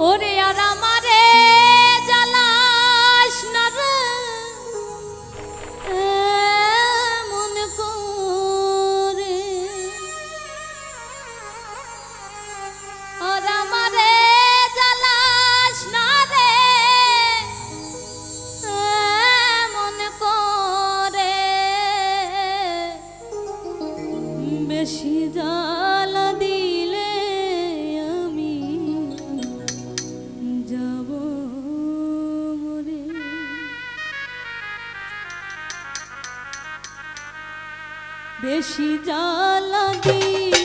ওরে আর আমারে বেশি জ্বালা দিলে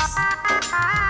Música